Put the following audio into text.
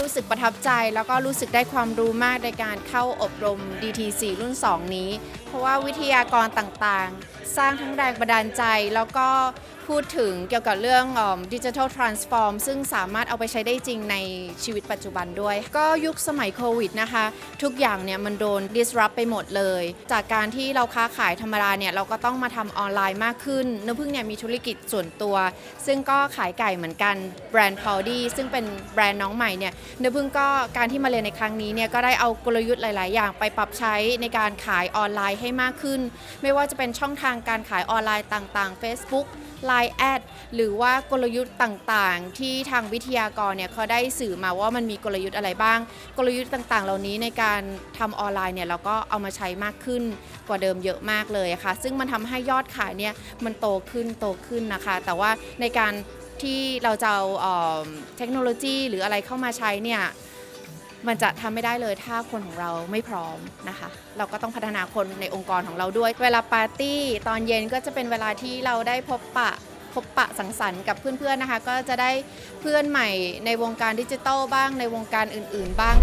รู้สึกประทับใจ แล้วก็รู้สึกได้ความรู้มากในการเข้าอบรม DTC รุ่น 2 นี้ เพราะว่าวิทยากรต่างๆ สร้างทั้งแรงบันดาลใจ แล้วก็ พูดถึงเกี่ยวกับเรื่องดิจิทัลทรานส์ฟอร์มซึ่งสามารถเอาไปใช้ได้จริงในชีวิตปัจจุบันด้วย ก็ยุคสมัยโควิดนะคะ ทุกอย่างเนี่ยมันโดน disrupt ไปหมดเลย จากการที่เราค้าขายธรรมดาเนี่ย เราก็ต้องมาทำออนไลน์มากขึ้นน้ำพึ่งเนี่ยมีธุรกิจส่วนตัว ซึ่งก็ขายไก่เหมือนกันแบรนด์ p o u d y ซึ่งเป็นแบรนด์น้องใหม่เนี่ยน้ำพึ่งก็การที่มาเรียนในครั้งนี้เนี่ยก็ได้เอากลยุทธ์หลาย ๆ อย่างไปปรับใช้ในการขายออนไลน์ให้มากขึ้น ไม่ว่าจะเป็นช่องทางการขายออนไลน์ต่าง ๆ Facebook Line แอดหรือว่ากลยุทธ์ต่างๆ ที่ทางวิทยากรเนี่ยเขาได้สื่อมาว่ามันมีกลยุทธ์อะไรบ้าง กลยุทธ์ต่างๆ เหล่านี้ในการทำออนไลน์เนี่ยเราก็เอามาใช้มากขึ้นกว่าเดิมเยอะมากเลยค่ะ ซึ่งมันทำให้ยอดขายเนี่ยมันโตขึ้นโตขึ้นนะคะ แต่ว่าในการที่เราจะเอาเทคโนโลยีหรืออะไรเข้ามาใช้เนี่ย มันจะทำไม่ได้เลยถ้าคนของเราไม่พร้อมนะคะ เราก็ต้องพัฒนาคนในองค์กรของเราด้วย เวลาปาร์ตี้ตอนเย็นก็จะเป็นเวลาที่เราได้พบปะพบปะสังสรรค์กับเพื่อนๆนะคะ ก็จะได้เพื่อนใหม่ในวงการดิจิทัลบ้างในวงการอื่น ๆ บ้าง